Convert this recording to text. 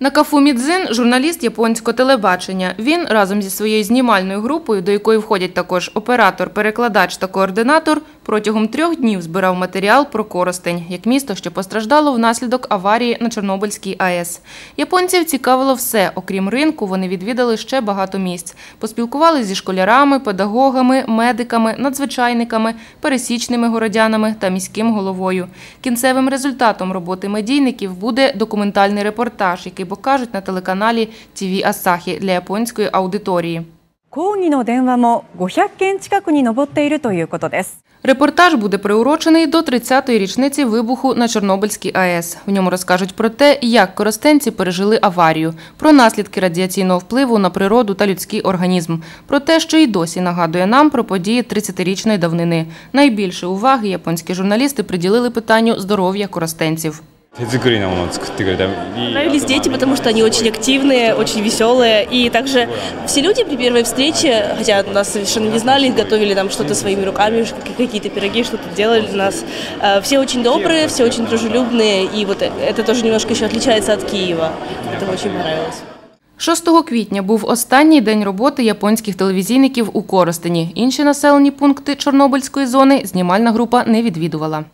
На кафу Мідзин журналіст японського телебачення. Він разом зі своєю знімальною групою, до якої входять також оператор, перекладач та координатор, протягом трьох днів збирав матеріал про Коростень, як місто, що постраждало внаслідок аварії на Чорнобильській АЕС. Японців цікавило все. Окрім ринку, вони відвідали ще багато місць. Поспілкувалися зі школярами, педагогами, медиками, надзвичайниками, пересічними городянами та міським головою. Кінцевим результатом роботи медійників буде документальний репортаж, який покажуть на телеканалі ТВ Асахі для японської аудиторії. 抗議の電話も500件近くに上っているということです。 Репортаж буде приурочений до 30-ї річниці вибуху на Чорнобильській АЕС. В ньому розкажуть про те, як коростенці пережили аварію, про наслідки радіаційного впливу на природу та людський організм, про те, що й досі нагадує нам про події 30-річної давнини. Найбільше уваги японські журналісти приділили питанню здоров'я коростенців. Нравились дети, потому что они очень активные, очень веселые. И также все люди при первой встрече, хотя нас совершенно не знали, готовили нам что-то своими руками, какие-то пироги, что-то делали для нас. Э, все очень добрые, все очень дружелюбные. И вот э, это тоже немножко еще отличается от Киева. Это очень понравилось. 6 квітня був останній день роботи японських телевізійників у Коростені. Інші населені пункти Чорнобильської зони знімальна група не відвідувала.